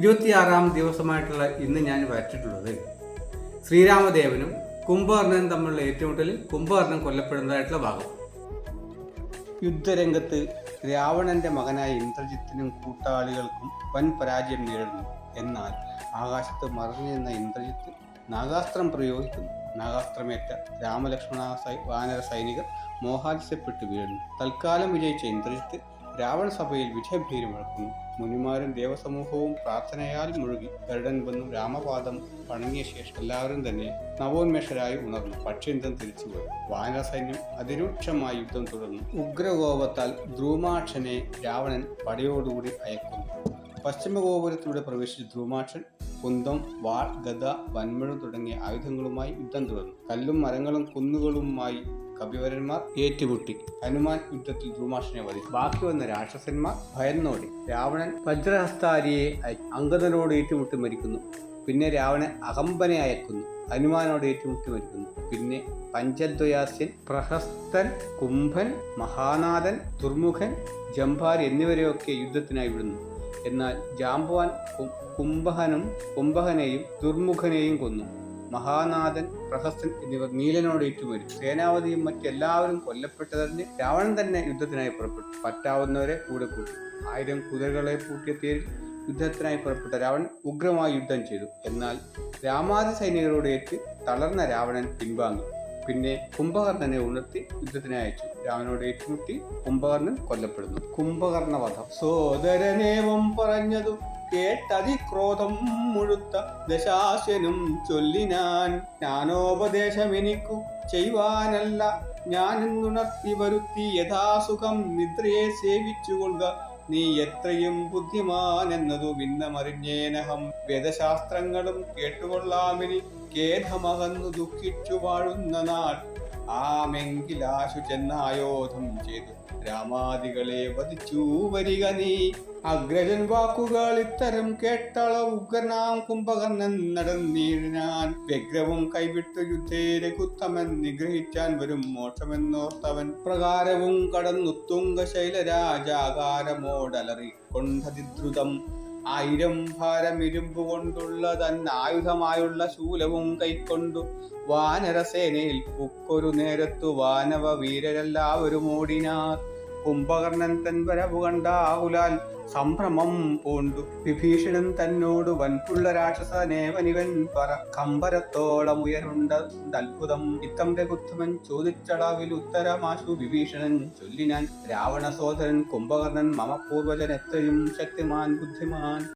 ഇരുപത്തിയാറാം ദിവസമായിട്ടുള്ള ഇന്ന് ഞാൻ വരച്ചിട്ടുള്ളത് ശ്രീരാമദേവനും കുംഭകർണനും തമ്മിലുള്ള ഏറ്റുമുട്ടലിൽ കുംഭകർണൻ കൊല്ലപ്പെടുന്നതായിട്ടുള്ള ഭാഗം. യുദ്ധരംഗത്ത് രാവണന്റെ മകനായ ഇന്ദ്രജിത്തിനും കൂട്ടാളികൾക്കും വൻ പരാജയം നേരിടുന്നു. എന്നാൽ ആകാശത്ത് മറഞ്ഞു നിന്ന ഇന്ദ്രജിത്ത് നാഗാസ്ത്രം പ്രയോഗിക്കുന്നു. നാഗാസ്ത്രമേറ്റ രാമലക്ഷ്മണ വാനര സൈനികർ മോഹാത്സ്യപ്പെട്ട് വീഴുന്നു. തൽക്കാലം വിജയിച്ച ഇന്ദ്രജിത്ത് രാവണ സഭയിൽ വിജയഭീരി മുഴക്കുന്നു മുനിമാരും ദേവസമൂഹവും പ്രാർത്ഥനയാൽ മുഴുകി ഗരുഡൻ വന്നു രാമപാദം വണങ്ങിയ ശേഷം എല്ലാവരും തന്നെ നവോന്മേഷരായി ഉണർന്നു. പക്ഷേന്ദ്രൻ തിരിച്ചുപോയി വാനര സൈന്യം അതിരൂക്ഷമായ യുദ്ധം തുടർന്നു. ഉഗ്രകോപത്താൽ ധ്രുമാക്ഷനെ രാവണൻ പടയോടുകൂടി അയക്കുന്നു. പശ്ചിമഗോപുരത്തിലൂടെ പ്രവേശിച്ച ധ്രുമാക്ഷൻ കുന്തം വാൾ ഗദ വൻമഴ തുടങ്ങിയ ആയുധങ്ങളുമായി യുദ്ധം തുടർന്നു. കല്ലും മരങ്ങളും കുന്നുകളുമായി കവിവരന്മാർ ഏറ്റുമുട്ടി. ഹനുമാൻ യുദ്ധത്തിൽ ധ്രുമാക്ഷനെ വധിച്ചു. ബാക്കി വന്ന രാക്ഷസന്മാർ ഭയന്നോടി. രാവണൻ വജ്രഹസ്താരിയെ അങ്കദനോട് ഏറ്റുമുട്ടി മരിക്കുന്നു. പിന്നെ രാവണൻ അകമ്പനെ അയക്കുന്നു. ഹനുമാനോട് ഏറ്റുമുട്ടി മരിക്കുന്നു. പിന്നെ പഞ്ചദ്വയാസ്യൻ പ്രഹസ്തൻ കുംഭൻ മഹാനാഥൻ ദുർമുഖൻ ജംഭാരി എന്നിവരെയൊക്കെ യുദ്ധത്തിനായി വിടുന്നു. എന്നാൽ ജാംബുവാൻ കുംഭഹനും കുംഭഹനെയും ദുർമുഖനെയും കൊന്നു. മഹാനാഥൻ പ്രഹസ്തൻ എന്നിവർ നീലനോട് ഏറ്റുമരിച്ചു സേനാപതിയും മറ്റെല്ലാവരും കൊല്ലപ്പെട്ടതറിഞ്ഞ് രാവണൻ തന്നെ യുദ്ധത്തിനായി പുറപ്പെട്ടു. പറ്റാവുന്നവരെ കൂടെ കൂട്ടി. ആയിരം കുതിരകളെ പൂട്ടിയ തേരിൽ യുദ്ധത്തിനായി പുറപ്പെട്ട രാവണൻ ഉഗ്രമായി യുദ്ധം ചെയ്തു. എന്നാൽ രാമാതി സൈനികരോട് ഏറ്റ് തളർന്ന രാവണൻ പിൻവാങ്ങി. പിന്നെ കുംഭകർണനെ ഉണർത്തി യുദ്ധത്തിന് അയച്ചു. രാവനോട് ഏറ്റുമുട്ടി കുംഭകർണൻ കൊല്ലപ്പെടുന്നു. കുംഭകർണ വധം സോദരനേവം പറഞ്ഞതു കേട്ടതിക്രോധം മുഴുത്ത ദശാശനും ചൊല്ലിനാൻ ഞാനോപദേശം എനിക്കു ചെയ്യുവാനല്ല. ഞാൻ ഇന്നുണർത്തി വരുത്തി യഥാസുഖം നിദ്രയെ സേവിച്ചുകൊള്ളുക. നീ എത്രയും ബുദ്ധിമാൻ എന്നതു ഭിന്നമറിഞ്ഞേനഹം വേദശാസ്ത്രങ്ങളും കേട്ടുകൊള്ളാമിനി. ഖേദമകന്നു ദുഃഖിച്ചു വാഴുന്ന നാൾ. ആമെങ്കിലാശു ചെന്നായോധം ചെയ്തു. രാമാദികളെ വധിച്ചു. വരിക നീ. അഗ്രജൻ വാക്കുകൾ ഇത്തരം കേട്ടള ഉഗ്രനാം കുംഭകർണൻ നടന്നീഴിനാൻ വ്യഗ്രവും കൈവിട്ടു യുദ്ധേരെ കുത്തമൻ നിഗ്രഹിച്ചാൻ വരും മോക്ഷമെന്നോർത്തവൻ. പ്രകാരവും കടന്നു ശൈലരാജാകാരമോടലറി കൊണ്ടതിദ്രുതം ആയിരം ഭാരം ഇരുമ്പ് കൊണ്ടുള്ള തൻ ആയുധമായുള്ള ശൂലവും കൈക്കൊണ്ടു വാനരസേനയിൽ പുക്കൊരു നേരത്തു വാനവ വീരരെല്ലാവരും ഓടിനാർ. കുംഭകർണൻ തൻ കണ്ട കണ്ടാകുലാൽ സംഭ്രമം പൂണ്ടു. വിഭീഷണൻ തന്നോട് വൻപുള്ള രാക്ഷസനേവനിവൻ പറ കമ്പരത്തോളം ഉയരുണ്ട അത്ഭുതം. ഇത്തം രഘുത്തമൻ ചോദിച്ചളവിൽ ഉത്തരമാശു. വിഭീഷണൻ ചൊല്ലിനാൻ രാവണ സോദരൻ കുംഭകർണൻ മമ പൂർവജൻ എത്രയും ശക്തിമാൻ ബുദ്ധിമാൻ